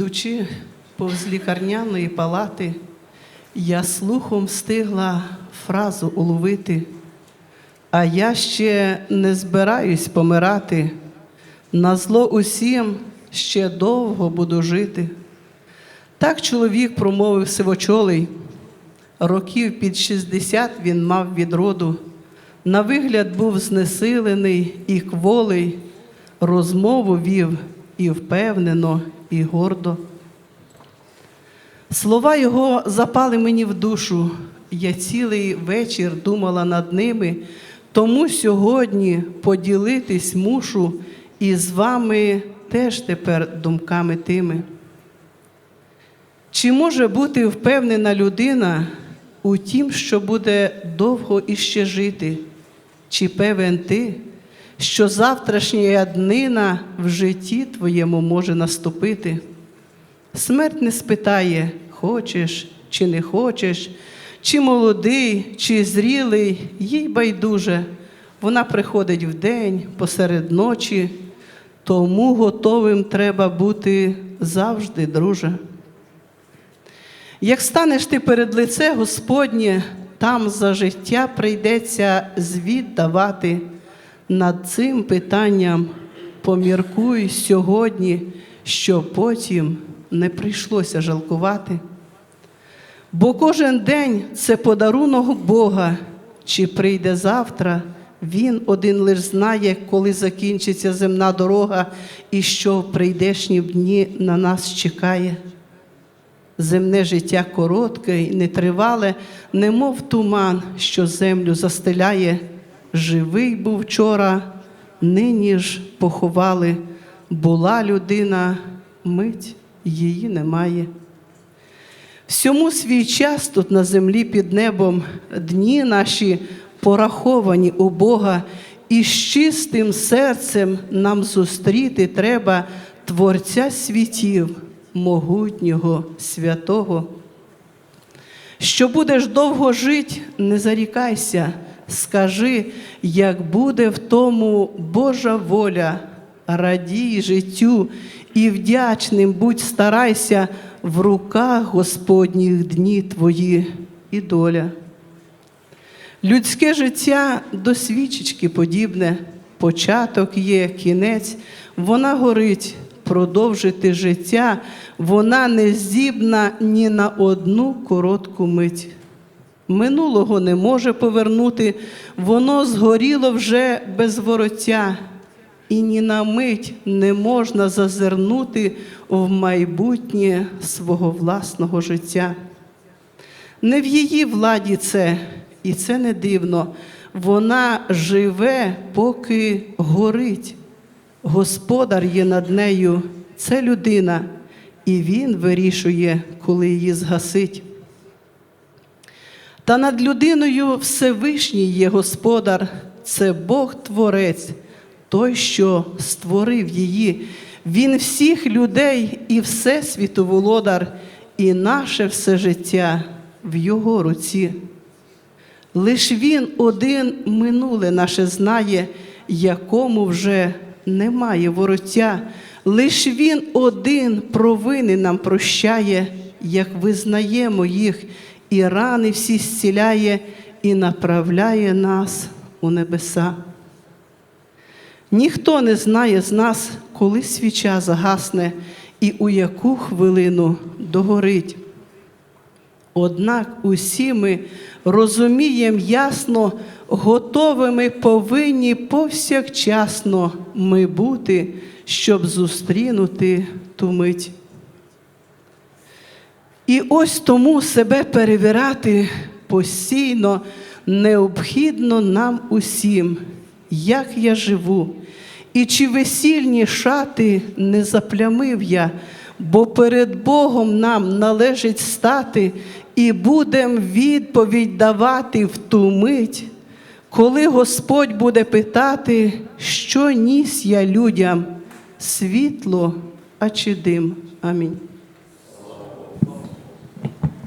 Ідучи повз лікарняної палати, я слухом встигла фразу уловити, а я ще не збираюсь помирати. На зло усім ще довго буду жити. Так чоловік промовив сивочолий. Років під 60 він мав від роду. На вигляд був знесилений і кволий, розмову вів і впевнено, і гордо. Слова його запали мені в душу. Я цілий вечір думала над ними, тому сьогодні поділитись мушу і з вами теж тепер думками тими. Чи може бути впевнена людина у тім, що буде довго іще жити? Чи певен ти, що завтрашня днина в житті твоєму може наступити? Смерть не спитає, хочеш чи не хочеш, чи молодий, чи зрілий, їй байдуже. Вона приходить вдень, посеред ночі, тому готовим треба бути завжди, друже. Як станеш ти перед лице Господнє, там за життя прийдеться звіт давати. Над цим питанням поміркуй сьогодні, що потім не прийшлося жалкувати. Бо кожен день це подарунок Бога, чи прийде завтра, Він один лиш знає, коли закінчиться земна дорога і що в прийдешні дні на нас чекає. Земне життя коротке й нетривале, немов туман, що землю застеляє. Живий був вчора, нині ж поховали. Була людина, мить її немає. Всьому свій час тут на землі під небом дні наші пораховані у Бога, і з чистим серцем нам зустріти треба Творця світів, могутнього, святого. Що будеш довго жить, не зарікайся, скажи, як буде в тому Божа воля, радій життю і вдячним будь старайся в руках Господніх дні твої і доля. Людське життя до свічечки подібне, початок є, кінець, вона горить, продовжити життя, вона не здібна ні на одну коротку мить. Минулого не може повернути, воно згоріло вже без вороття, і ні на мить не можна зазирнути в майбутнє свого власного життя. Не в її владі це, і це не дивно. Вона живе, поки горить. Господар є над нею, це людина, і він вирішує, коли її згасить. Та над людиною Всевишній є Господар, це Бог Творець, той, що створив її. Він всіх людей і Всесвіту володар, і наше все життя в Його руці. Лиш Він один минуле наше знає, якому вже немає вороття. Лиш Він один провини нам прощає, як визнаємо їх, і рани всі зціляє, і направляє нас у небеса. Ніхто не знає з нас, коли свіча загасне і у яку хвилину догорить. Однак усі ми розуміємо ясно, готовими повинні повсякчасно ми бути, щоб зустрінути ту мить. І ось тому себе перевіряти постійно необхідно нам усім, як я живу, і чи весільні шати не заплямив я, бо перед Богом нам належить стати і будем відповідь давати в ту мить, коли Господь буде питати, що ніс я людям, світло, а чи дим. Амінь.